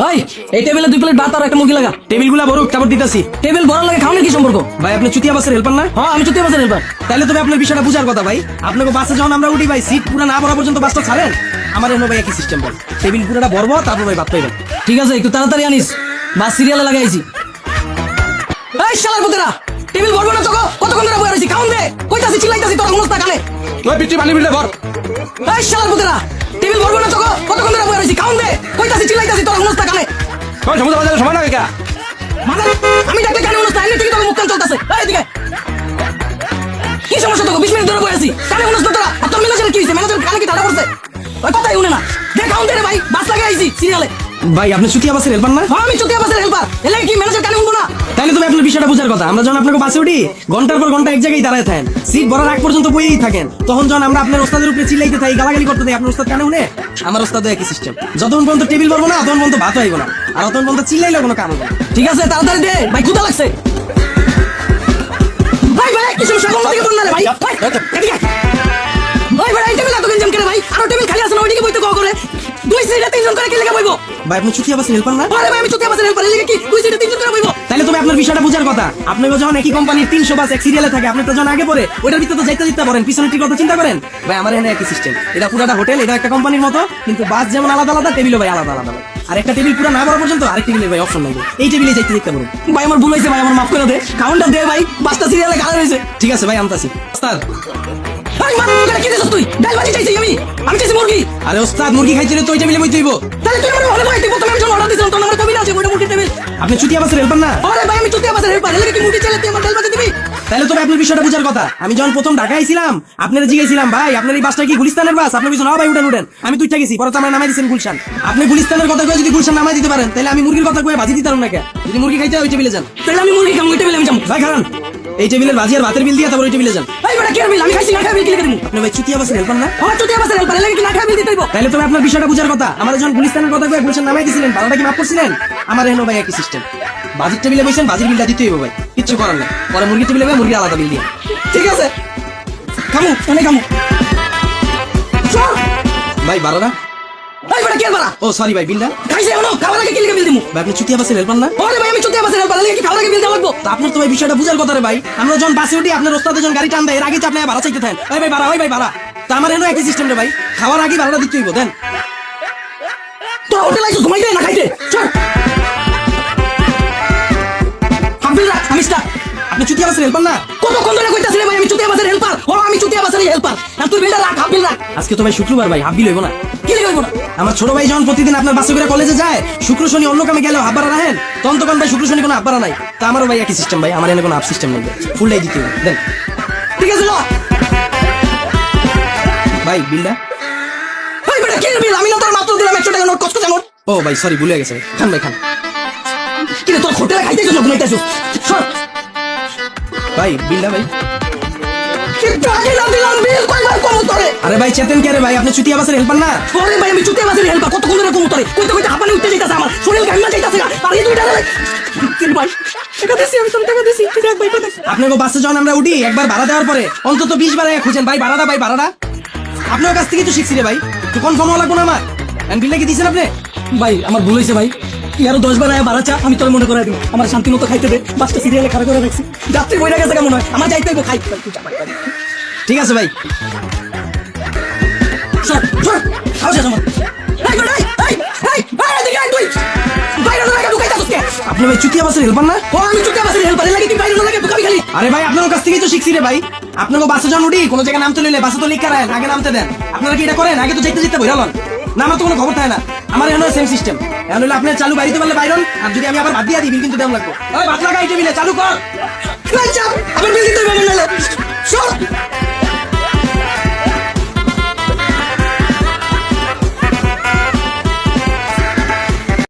ভাই, এই টেবিলে দুই প্লেট ভাত আর একটা মুরগি লাগা। টেবিলগুলা ভরুক, তারপর দিতেছি। টেবিল ভরা লাগে খাওয়ানোর কি সম্পর্ক? ভাই, আপনি চুতিয়া বাসের হেল্পার না? হ্যাঁ আমি চুতিয়া বাসের হেল্পার তাহলে তুমি আপনার বিষয়টা বুঝার কথা, ভাই। আপনাকে বাসে যখন আমরা উঠি, ভাই সিট পুরো না ভরা পর্যন্ত বাসটা ছাড়েন? আমার এমন ভাই একই সিস্টেম বল টেবিল পুরোটা ভরবো, তারপর ভাই ভাত পাইবেন ঠিক আছে, একটু তাড়াতাড়ি আনিস। বাস সিরিয়ালে লাগাইছি। এই শালার পুতেরা! টেবিল ভরবো না তোকে কতক্ষণ ধরে বয়ে রয়েছি? খাওন দে কইতাছি চিল্লাইতাছি তোর হুনস না কানে। ওই পিটি পানি বিলে ভর এই শালার পুতেরা টেবিল ভরবো না তোকে কতক্ষণ ধরে বয়ে রয়েছি? খাওন দে কইতাছি চিল্লাইতাছি তোর হুনস না কানে। ওই সমুদ্র বাজারে সময় লাগে কা? মাদার আমি ডাকলে কানে হুনস না এমনি থেকে তোকে মুক্তান চলতেছে। এই এদিকে কি সমস্যা তোকে বিশ মিনিট ধরে বয়ে আছি। কানে না তোরা। আর তোর ম্যানেজার কি হয়েছে ম্যানেজার কানে কি ঠাড়া করছে ওই কথাই শুনে না। দে খাওন দে রে ভাই বাস লাগাই আইছি সিরিয়ালে ভাই আপনি চুতিয়া বাসের হেল্পার না? হ্যাঁ আমি চুতিয়া বাসের হেল্পার এলে কি ম্যানেজার কানে শুনব না? তাহলে তুমি আপনার বিষয়টা বুঝার কথা। আমরা যখন আপনাকে বাসে উঠি ঘণ্টার পর ঘণ্টা এক জায়গায় দাঁড়ায় থাকেন। সিট ভরার আগ পর্যন্ত বইয়েই থাকেন। তখন যখন আমরা আপনার ওস্তাদের উপরে চিল্লাইতে থাকি গালাগালি করতে থাকি আপনার ওস্তাদ কানে শুনে আমার ওস্তাদও একই সিস্টেম যতক্ষণ পর্যন্ত টেবিল ভরবো না ততক্ষণ পর্যন্ত ভাত হইব না। আর ততক্ষণ পর্যন্ত চিল্লাইলেও কোনো কাম হবে না। ঠিক আছে? তাড়াতাড়ি দে। ভাই ক্ষুদা লাগছে। ভাই ভাই কি সমস্যা কোন দিকে বলনা রে ভাই। ভাই এদিকে ভাই ভাই এই টেবিল এত গঞ্জাম করে ভাই? আরও টেবিল খালি আছে না ওইদিকে বইতে কো করে? দুই সিটে তিনজন করে কি লেগে বইবো। ভাই আপনি চুতিয়া হেল্পার না? আরে ভাই আমি চুতিয়া বাসের হেল্পার এদিকে কি? দুই সিটে তিনজন করে বইবো? তাহলে তুমি আপনার বিষয়টা বুঝার কথা। আপনাকে যখন একই কোম্পানির তিনশো বাস এক সিরিয়ালে থাকে আপনি তো যখন আগে পরে ওইটার ভিতরে তো যাইতে দিতে পারেন পিছনে ঠিক কথা চিন্তা করেন। ভাই আমার এখানে একই সিস্টেম এটা পুরাটা হোটেল এটা একটা কোম্পানির মতো কিন্তু বাস যেমন আলাদা আলাদা টেবিলও ভাই আলাদা আলাদা। আর একটা টেবিল পুরো না বড় পর্যন্ত আরেক টেবিলের ভাই অপশন নাই এই টেবিলে যাইতে পারুন। ভাই আমার ভুল হয়েছে ভাই আমার মাফ করে দে। কাউন্টার দে ভাই পাঁচটা সিরিয়ালে গাড়া রয়েছে ঠিক আছে ভাই আমতাছি ওস্তাদ। তুই? ডাল ভাজি চাইছি আমি। আমি চাইছি মুরগি। আরে ওস্তাদ মুরগি খাইছিলে তো ওই টেবিলে বই তুইব তাহলে তুই তখন আমার না আছে ওইটা মুরগি টেবিল আপনি চুতিয়া বাসের হেল্পার না? আরে ভাই আমি চুতিয়া বাসের হেল্পার এলাকে কি মুরগি চালাতে আমার ডাল দিবি তাহলে তবে আপনার বিষয়টা বুঝার কথা। আমি যখন প্রথম ঢাকায় ছিলাম আপনারা জিজ্ঞেছিলাম ভাই আপনার এই বাসটা কি গুলিস্তানের বাস? আপনি বলছেন না ভাই উঠেন উঠেন। আমি তুই গেছি পরে তো আমার নামাই দিচ্ছেন গুলশান। আপনি গুলিস্তানের কথা কয়ে যদি গুলশান নামাই দিতে পারেন তাহলে আমি মুরগির কথা কয়ে ভাজি দিতাম না কে? যদি মুরগি খাইতে হয় ওই টেবিলে যান। তাহলে আমি মুরগি খাব ওই টেবিলে আমি যাব ভাই খান এই টেবিলের ভাজি আর ভাতের বিল দিয়ে তারপর ওই টেবিলে যান। ভাই বেটা কি বিল? আমি খাইছি না খাই বিল কি লিখে দিমু আপনি ভাই চুতিয়া বাসের হেল্পার না? আমার চুতিয়া বাসের হেল্পার এলাকা কি না খাই বিল দিতে হইব? তাহলে তবে আপনার বিষয়টা বুঝার কথা। আমাদের যখন গুলিস্তানের কথা কয়ে গুলশান নামাই দিছিলেন ভাড়াটা কি মাফ করছিলেন? আমার এখানে ভাই একই সিস্টেম বাজির টেবিলে বসেন বাজির বিলটা দিতেই হবে ভাই। কিচ্ছু করার নাই। পরে মুরগির টেবিলে ভাই মুরগি আলাদা বিল দিয়ে। ঠিক আছে? খামু অনেক খামু। চল ভাই বারোটা? ভাই বাড়া ও সরি ভাই বিলটা খাইছে এমন খাবার আগে কি লিখে বিল দিমু? ভাই আপনি চুতিয়া বাসের হেল্পার না? আরে ভাই আমি চুতিয়া কি খাবার আগে বিল দেওয়া লাগবো? তা আপনার তো ভাই বিষয়টা বুঝার কথা রে ভাই। আমরা যখন বাসে উঠি আপনার যখন গাড়ি টান দেয় এর আগে তো আপনি ভাড়া চাইতে থাকেন। ওই ভাই ভাড়া ভাই ভাড়া। তা আমার এনে একই সিস্টেম রে ভাই। খাওয়ার আগে ভাড়াটা দিতে হইব দেন। তো হোটেল আইছো ঘুমাইতে না খাইতে। চল। আপনি চুতিয়া বাসের হেল্পার না? কতক্ষণ ধরে কইতাছিস রে ভাই, আমি চুতিয়া বাসের হেল্পার ও আমি চুতিয়া বাসের হেল্পার আর তুই বিলটা রাখ, হাবিল রাখ। আজকে তো ভাই শুক্রবার ভাই হাফ বিল হইব না। কি হইব না? আমার ছোট ভাই যখন প্রতিদিন আপনার বাসে করে কলেজে যায়, শুক্র শনি অন্য কামে গেলেও হাব্বারা রাখেন, তখন তখন ভাই শুক্র শনি কোনো হাব্বারা নাই। তা আমারও ভাই একই সিস্টেম ভাই, আমার এনে কোনো আপ সিস্টেম নেই ফুলটাই দিতে দেন। ঠিক আছে ভাই, বিলটা? ভাই, বেটা, কি বিল? আমি না তোর মাত্র দিলাম একশো টাকা নোট কষ্ট নোট। ও ভাই সরি ভুলে গেছে। খান ভাই, খান। কিন্তু তোর হোটেলে খাইতেছিস না ঘুমাইতেছিস সর। ভাই বিলটা ভাই। আরে ভাই চেতেন কে রে ভাই? আপনি চুতিয়া বাসের হেল্পার না? পরে ভাই আমি চুতিয়া বাসের হেল্পার কতক্ষণ ধরে কম তোরে? কইতে কইতে হাঁপানি উঠতে যাইতাছে আমার। শরীর গাইমা যাইতাছে না। আর এই দুইটা ভাই ভাই দেখ। আপনাকে বাসে যখন আমরা উঠি একবার ভাড়া দেওয়ার পরে অন্তত বিশ বার খুঁজেন। ভাই ভাড়াটা ভাই ভাড়াটা। আপনার কাছ থেকে তো শিখছি রে ভাই। তো কনফার্ম হওয়া লাগবো না আমার। বিলটা কি দিয়েছেন আপনি? ভাই আমার ভুল হয়েছে ভাই। তুই দশ বার ভাড়া চা, আমি তোর মনে করে দিব। আমার শান্তি মতো খাইতে দে, বাসটা সিরিয়ালে খারাপ করে রাখছি। যাত্রী বইরা গেছে কেমন হয়? আমার যাইতে খাই। ঠিক আছে ভাই। লাগে আরে ভাই, আপনার কাছ থেকেই তো শিখছি রে ভাই। আপনাকে বাসে যখন উঠি, কোনো জায়গায় নামতে লইলে বাসে তো লিখ করায়, আগে নামতে দেন। আপনারা কি এটা করেন? আগে তো যেতে যেতে বইরালন না, আমার তো কোনো খবর থাকে না। আমার এখানে সেম সিস্টেম এখন হলে আপনার চালু বাড়িতে পারলে বাইরন, আর যদি আমি আবার বাদ দিয়ে দিই, বিল কিন্তু দেওয়া লাগবো। বাদ লাগা এই টেবিলে চালু কর। আমার বিল দিতে হবে না